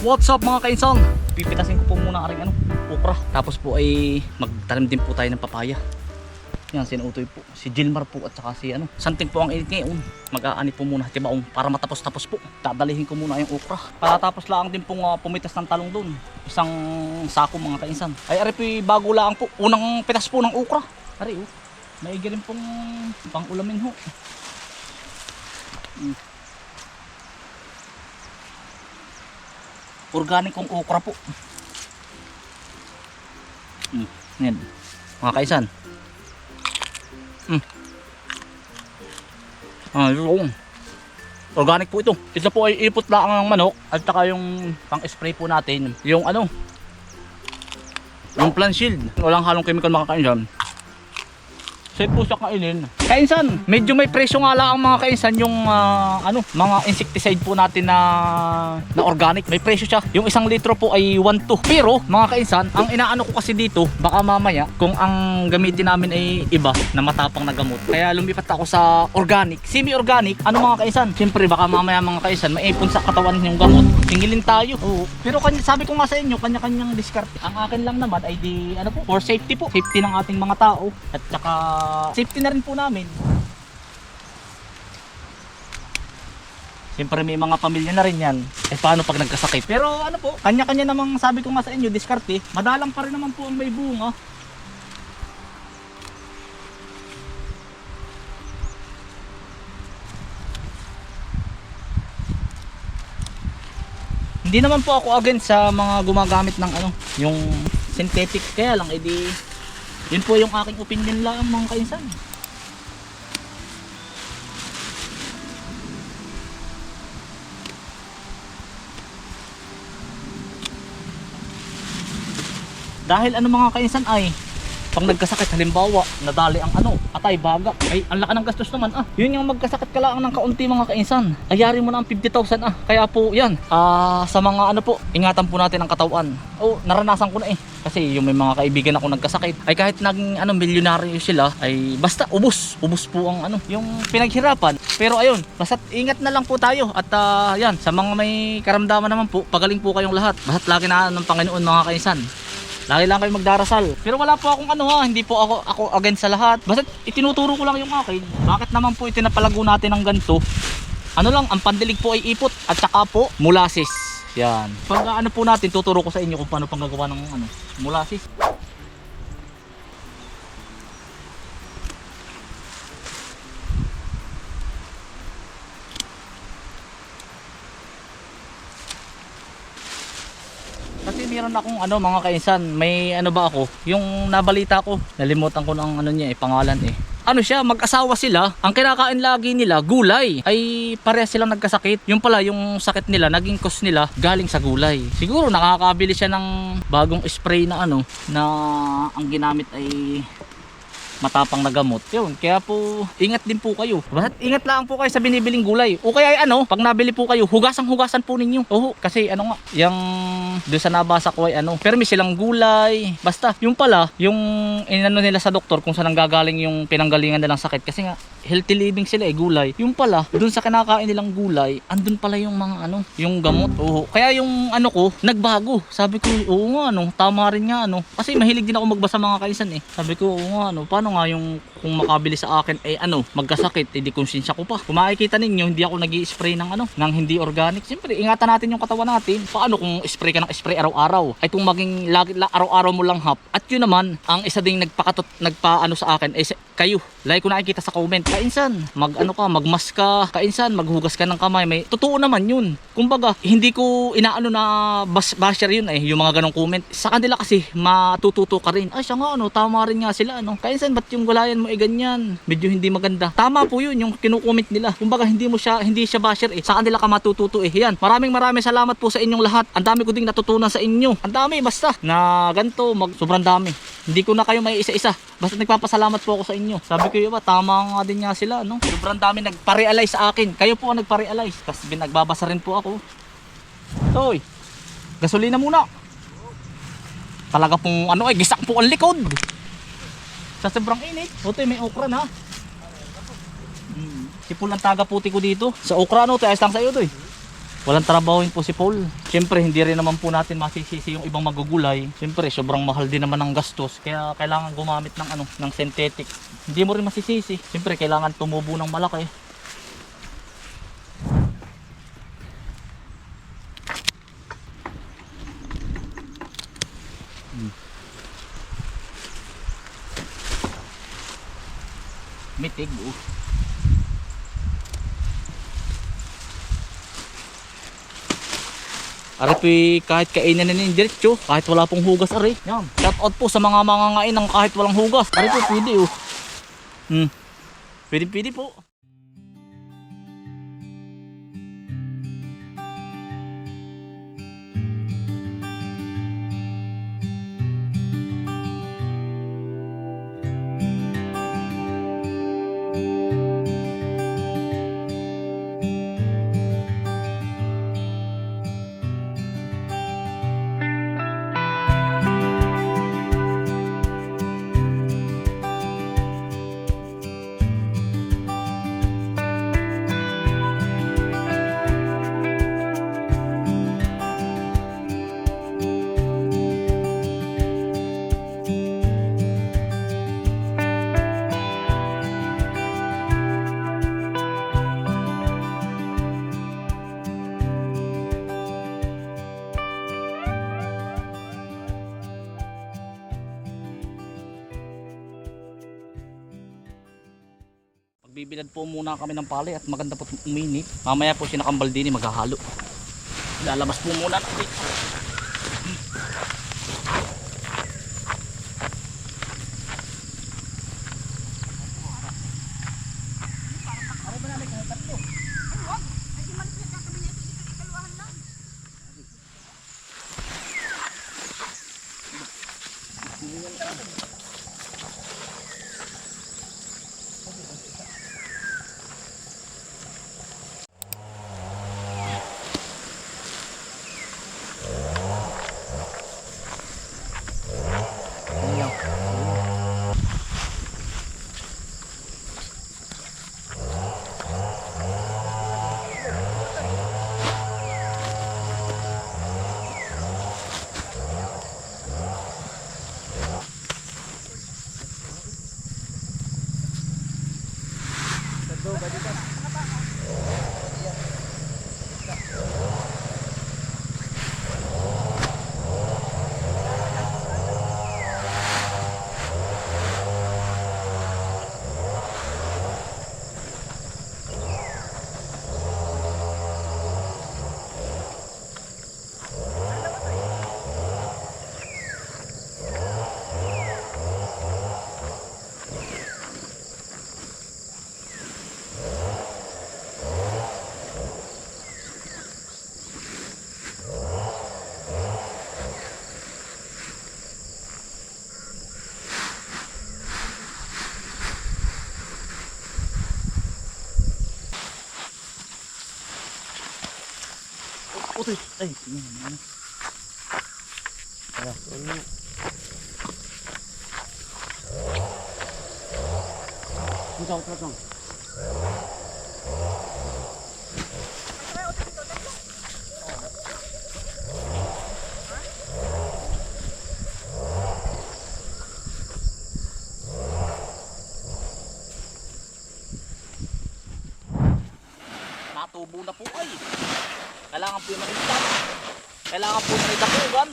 What's up mga kainsan? Pipitasin ko po muna aring ano, okra. Tapos po ay magtanim din po tayo ng papaya. Yan, sinuutoy po. Si Gilmar po at saka si ano. Santing po ang init ngayon. Mag-aani po muna tibaong para matapos-tapos po. Dadalihin ko muna yung okra. Patatapos lang din pong uh, pumitas ng talong doon. Isang sako mga kainsan. Ay, ari po bago lang po. Unang pitas po ng okra. Ari oh. Maigi rin pong pang ulamin ho. Mm. Organic kong okra po. Mm. Yan. Mga kaisan. Mm. Ah, yung Organic po ito. Ito po ay ipot lang ng manok at saka yung pang-spray po natin. Yung ano, yung plant shield. Walang halong chemical makakain dyan. Safe po siya kainin. Kainsan, medyo may presyo nga lang ang mga kainsan yung ah, ano, mga insecticide po natin na na organic. May presyo siya. Yung isang litro po ay 1.2. Pero mga kainsan, ang inaano ko kasi dito, baka mamaya kung ang gamitin namin ay iba na matapang na gamot. Kaya lumipat ako sa organic. Semi-organic, ano mga kainsan? Siyempre baka mamaya mga kainsan, maipon sa katawan yung gamot. Singilin tayo. Oo. Pero kanya, sabi ko nga sa inyo, kanya-kanyang discard. Ang akin lang naman ay di, ano po, for safety po. Safety ng ating mga tao. At saka, safety na rin po namin. Siyempre may mga pamilya na rin yan. Eh paano pag nagkasakit? Pero ano po, kanya-kanya namang sabi ko nga sa inyo, diskarte. Madalang pa rin naman po ang may bunga. Hindi naman po ako against sa mga gumagamit ng ano, yung synthetic. Kaya lang, edi, yun po yung aking opinion lang mga kainsan. Dahil ano mga kainsan ay pag nagkasakit halimbawa nadali ang ano atay baga. Ay ang laki ng gastos naman ah. Yun yung magkasakit ka lang ng kaunti mga kainsan. Ayari mo na ang 50,000 ah. Kaya po yan ah sa mga ano po ingatan po natin ang katawan. Oh naranasan ko na eh. Kasi yung may mga kaibigan ako nagkasakit. Ay kahit naging ano milyonaryo sila ay basta ubos ubos po ang ano yung pinaghirapan. Pero ayun basta ingat na lang po tayo. At ah, yan sa mga may karamdaman naman po pagaling po kayong lahat. Basta lagi na ng Panginoon mga kainsan Lagi lang kayo magdarasal. Pero wala po akong ano ha, hindi po ako ako against sa lahat. Basta itinuturo ko lang yung akin. Bakit naman po itinapalago natin ng ganito? Ano lang, ang pandilig po ay ipot at saka po molasses. Yan. Pag ano po natin, tuturo ko sa inyo kung paano panggagawa ng ano, molasses. Kasi meron akong ano mga kainsan, may ano ba ako, yung nabalita ko, nalimutan ko ng ano niya eh, pangalan eh. Ano siya, mag-asawa sila, ang kinakain lagi nila, gulay. Ay pareha silang nagkasakit. Yung pala, yung sakit nila, naging cause nila, galing sa gulay. Siguro nakakabili siya ng bagong spray na ano, na ang ginamit ay matapang na gamot. Yun, kaya po ingat din po kayo. Basta ingat lang po kayo sa binibiling gulay. O kaya ay ano, pag nabili po kayo, hugasang-hugasan po ninyo. Oo, kasi ano nga, yung doon sa nabasa ko ay ano, permi silang gulay. Basta, yung pala, yung inano nila sa doktor kung saan nanggagaling yung pinanggalingan nilang sakit. Kasi nga, healthy living sila eh, gulay. Yung pala, doon sa kinakain nilang gulay, andun pala yung mga ano, yung gamot. Oo. Kaya yung ano ko, nagbago. Sabi ko, oo nga ano, tama rin nga ano. Kasi mahilig din ako magbasa mga kaisan eh. Sabi ko, oo nga ano, paano nga yung kung makabili sa akin eh ano, magkasakit, hindi konsensya ko pa. Kung makikita ninyo, hindi ako nag spray ng ano, ng hindi organic. Siyempre, ingatan natin yung katawan natin. Paano kung spray ka ng spray araw-araw? Ay kung maging lagi, la, araw-araw mo lang hap. At yun naman, ang isa ding nagpakatot, nagpaano sa akin, eh, kayo. Lagi ko nakikita sa comment, kainsan, mag ano ka, magmas ka, kainsan, maghugas ka ng kamay. May, totoo naman yun. Kumbaga, hindi ko inaano na bas, basher yun eh, yung mga ganong comment. Sa kanila kasi, matututo ka rin. Ay, siya nga, ano, tama rin nga sila, ano. Kainsan, ba't yung gulayan mo eh ganyan? Medyo hindi maganda. Tama po yun, yung kinukomment nila. Kumbaga, hindi mo siya, hindi siya basher eh. Sa kanila ka matututo eh. Yan, maraming maraming salamat po sa inyong lahat. Ang dami ko ding natutunan sa inyo. Ang dami, basta, na ganito, mag, sobrang dami. Hindi ko na kayo may isa-isa. Basta nagpapasalamat po ako sa inyo. Sabi ko yun ba, tama nga din nga sila, no? Sobrang dami nagpa-realize sa akin. Kayo po ang nagpa-realize. Tapos nagbabasa rin po ako. Toy, gasolina muna. Talaga pong ano ay gisak po ang likod. Sa sobrang init. Otoy, may okra na. Hmm. Sipul ang taga puti ko dito. Sa okra no, tayo lang sa iyo to eh. Walang trabahoin po si Paul. Siyempre, hindi rin naman po natin masisisi yung ibang magugulay. Siyempre, sobrang mahal din naman ng gastos. Kaya kailangan gumamit ng ano, ng synthetic. Hindi mo rin masisisi. Siyempre, kailangan tumubo ng malaki. Mitig, oh. Ari po kahit kainin na ni diretso, kahit wala pong hugas ari. Yan. Shout out po sa mga mangangain ng kahit walang hugas. Ari po pwede oh. Hmm. Pwede pwede po. Po muna kami ng palay at maganda po uminit. Mamaya po si Nakambaldini maghahalo. Lalabas po muna natin. Utoy. Ay, yun. Kaya, ano? Ito, ito, ito. Natubo na po ay. Kailangan po yung nakita. Kailangan po yung dakugan.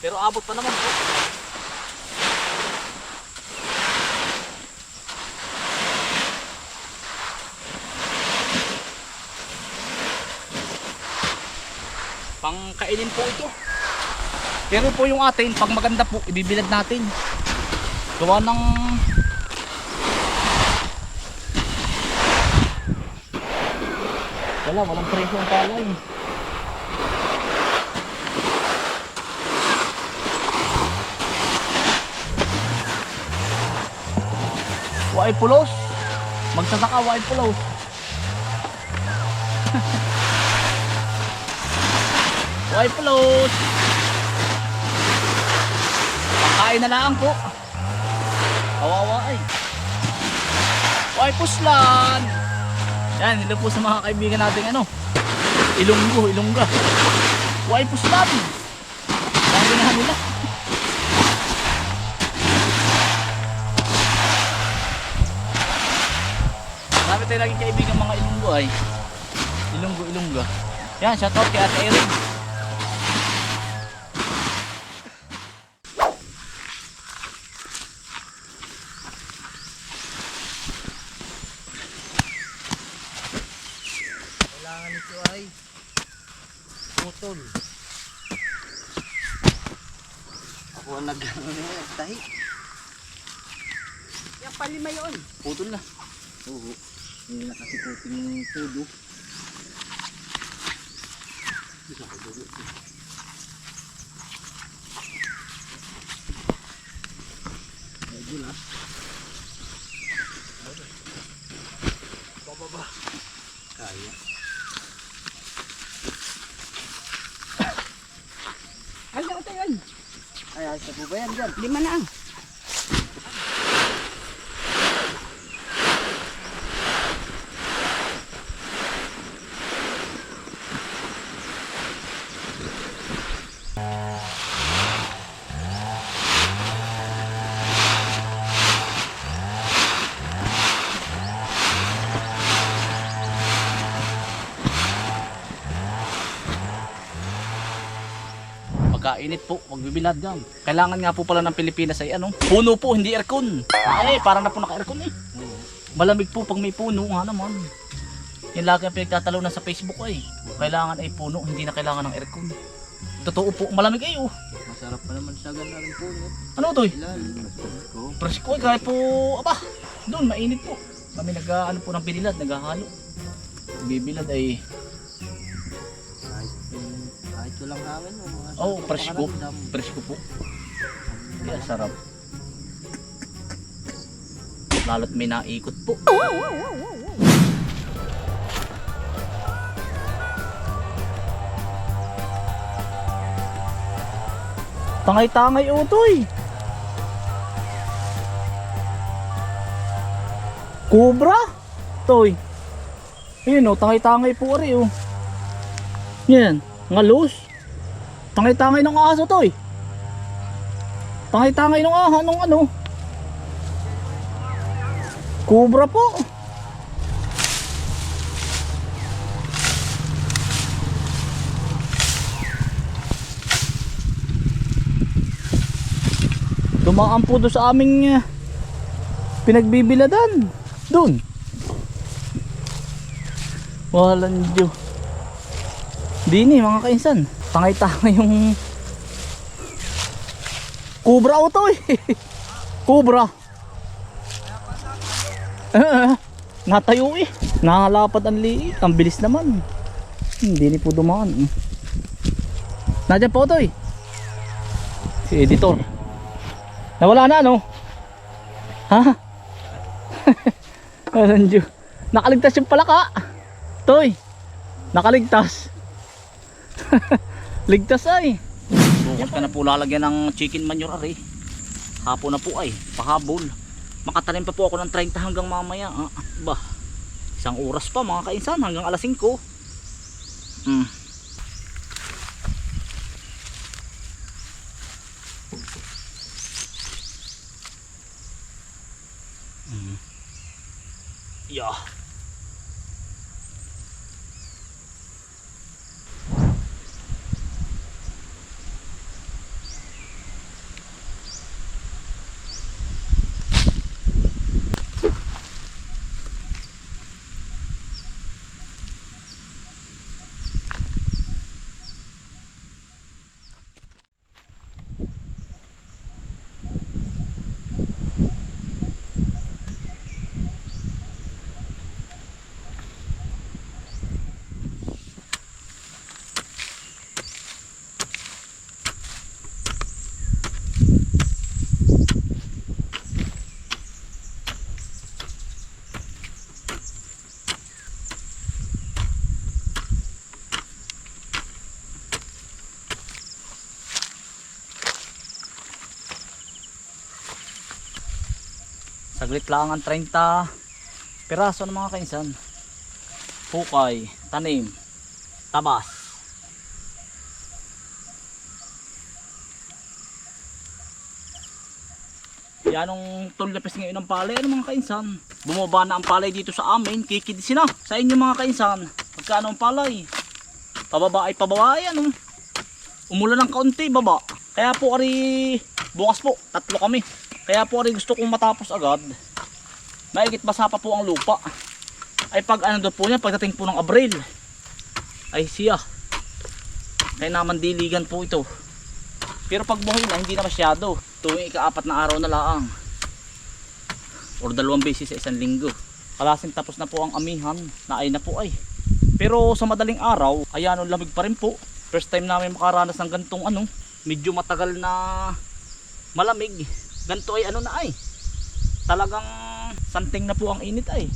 Pero abot pa naman po. Pangkainin po ito. Pero po yung atin, pag maganda po, ibibilad natin. Gawa ng Wala, walang presyo ang palay. Waay pulos. Magsasaka waay pulos. waay pulos. Pakain na lang po. Kawawa ay. Ay, puslan! Yan, hello po sa mga kaibigan natin ano. Ilunggo, ilungga. Why puslan? Sabi na nila. Sabi tayo lagi kaibigan mga ilunggo ay. Ilunggo, ilungga. Yan, shoutout kay Ate Erin. Kailangan nito ay putol. Ako ang nag tahi. Yung palima yun. Putol na. Oo. Hindi na kasi puting tudo. Medyo na. Bababa. Kaya. Ay, yun. Ay, ayos na po ba yan dyan? Lima na ang. Pagkainit po, magbibilad yan. Kailangan nga po pala ng Pilipinas ay ano, puno po, hindi aircon. Ay, parang na po naka-aircon eh. Malamig po pag may puno nga naman. Yan lagi ang pinagtatalo na sa Facebook ay. Kailangan ay puno, hindi na kailangan ng aircon. Totoo po, malamig ay oh. Masarap pa naman sa ganda rin po. no? Ano to eh? Presko eh, kahit po, aba, doon mainit po. Kami nag ano po ng binilad, naghahalo. Bibilad ay, hangin. no, mga oh, presko. Presko po. Kaya sarap. Lalo't may naikot po. Tangay-tangay utoy. Cobra? Toy. Ayun o, tangay-tangay po ari o. Yan, ngalos. Tangay-tangay ng aso toy. Tangay-tangay ng aha nung ano. Cobra po. Dumaan po doon sa aming uh, pinagbibiladan. Doon. Walang Diyo. Dini mga kainsan. Tangay-tangay yung Cobra o to eh. Cobra. Eh, natayo eh. Nakalapad ang liit. Ang bilis naman. Hindi ni po dumaan. eh. Nandiyan po to eh. Si editor. Nawala na no? Ha? Diyo. Nakaligtas yung palaka. Toy. Nakaligtas. Ligtas ay. Bukas ka na po lalagyan ng chicken manure ari. Hapon na po ay. Pahabol. Makatanim pa po ako ng 30 hanggang mamaya. Ah, bah. Isang oras pa mga kainsan hanggang alas 5. Mm. Mm. Yeah. Saglit lang ang 30 piraso ng mga kainsan. Hukay, tanim, tabas. Yan ang tulapis ngayon ng palay. Ano mga kainsan? Bumaba na ang palay dito sa amin. Kikidisi na. Sa inyo mga kainsan. Pagkano ang palay? Pababa ay pababa ay ano. Umulan ng kaunti baba. Kaya po ari bukas po. Tatlo kami. Kaya po ari gusto kong matapos agad. Maigit basa pa po ang lupa. Ay pag ano daw po niya pagdating po ng Abril. Ay siya. Kaya naman diligan po ito. Pero pag buhay na hindi na masyado. Tuwing ikaapat na araw na laang. Or dalawang beses sa isang linggo. Kalasin tapos na po ang amihan na ay na po ay. Pero sa madaling araw, ayan ang lamig pa rin po. First time namin makaranas ng gantong ano, medyo matagal na malamig. Ganto ay ano na ay. Talagang santing na po ang init ay.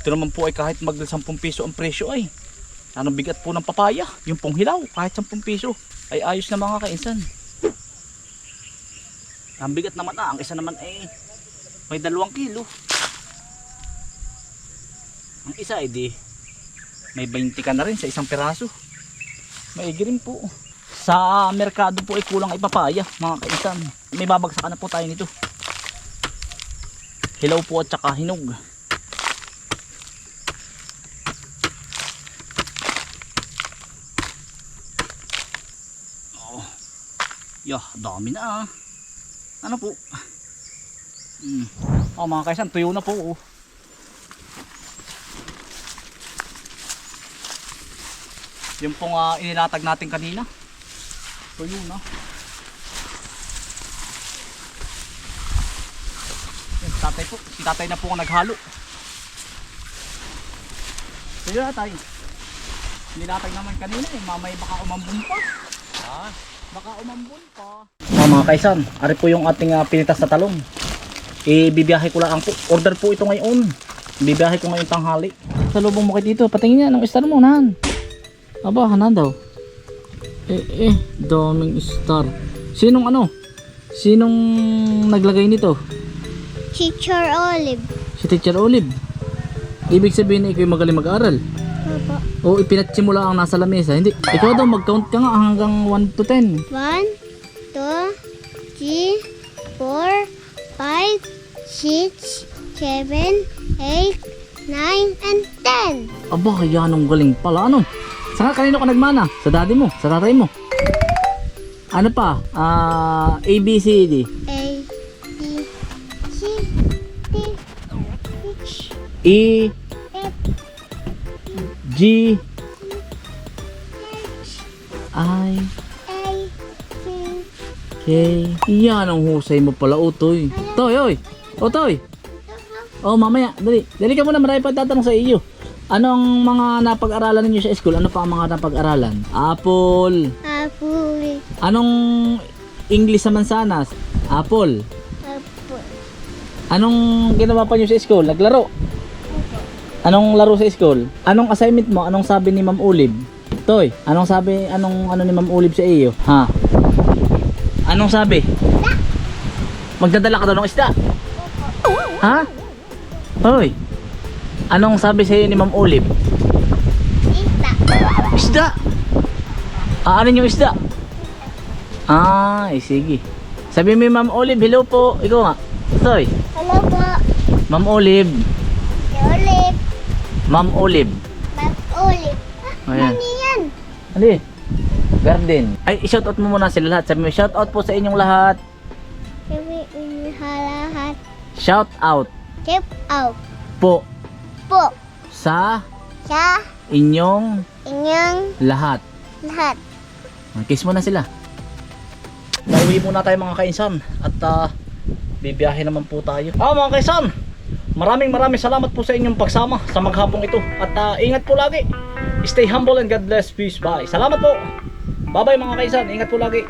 Ito naman po ay kahit mag 10 piso ang presyo ay. Anong bigat po ng papaya? Yung pong hilaw, kahit 10 piso. Ay ayos na mga kainsan. Ang bigat naman ah, ang isa naman ay may dalawang kilo. Ang isa ay di may 20 ka na rin sa isang piraso. Maigi rin po. Sa merkado po ay kulang ay papaya mga kainsan. May babagsakan na po tayo nito. Hilaw po at saka hinog. Oh. Yah, dami na ah. Ano po? Mm. Oh, mga kaisan, tuyo na po. Oh. Yung pong ah, inilatag natin kanina. Tuyo na. Yan, si tatay po. Si tatay na po ang naghalo. Tuyo na tayo. Nilatag naman kanina eh. Mamay baka umambun pa. Ah, baka umambun pa. Mga mga kaisan, ari po yung ating ah, pinitas na talong. Ibibiyahe ko lang po. Order po ito ngayon. Ibibiyahe ko ngayon tanghali. Sa lubong mo kay dito, patingin niya ng star mo, nan. Aba, hanan daw. Eh, eh, daming star. Sinong ano? Sinong naglagay nito? Teacher Olive. Si Teacher Olive. Ibig sabihin na ikaw yung magaling mag-aral. O ipinatsi mo lang ang nasa lamesa. Hindi. Ikaw daw mag-count ka nga hanggang 1 to 10. 1, 2, 3, 4, 5, 6, 7, 8, 9, and 10. Aba, kaya nung galing pala. Ano? Saka kanino ka nagmana? Sa daddy mo? Sa tatay mo? Ano pa? Ah, A, B, C, D. A, B, C, D, H, E, F, G, I, A, C, K. Yan ang husay mo pala, Utoy. Toy, oy. Utoy. Oh, mamaya. Dali. Dali ka muna. Marami pa tatanong sa iyo. Anong mga napag-aralan ninyo sa school? Ano pa ang mga napag-aralan? Apple. Apple, Anong English sa mansanas? Apple. Apple, Anong ginawa pa nyo sa school? Naglaro? Anong laro sa school? Anong assignment mo? Anong sabi ni Ma'am Olive? Toy, anong sabi, anong ano ni Ma'am Olive sa iyo? Ha? Anong sabi? Magdadala ka daw ng isda? Ha? Hoy. Anong sabi sa iyo ni Ma'am Olive? Ista, Isda? Ah, ano yung isda? Ah, ay, sige. Sabi mo Ma'am Olive, hello po. Ikaw nga. Toy. Hello po, Ma'am Olive. Olive, Ma'am Olive. Ma'am Olive. Ayan. Ano yan? Ali. Garden. Ay, shoutout mo muna sila lahat. Sabi mo, shoutout po sa inyong lahat. Shout out Keep out po po sa sa inyong inyong lahat. lahat. Kiss mo na sila. Pauwi muna tayo mga kainsan at ah, bibiyahe naman po tayo. Ah mga kainsan, maraming maraming salamat po sa inyong pagsama sa maghapong ito at ah, ingat po lagi. Stay humble and God bless. Peace. Bye. Salamat po. Bye bye mga kainsan. Ingat po lagi.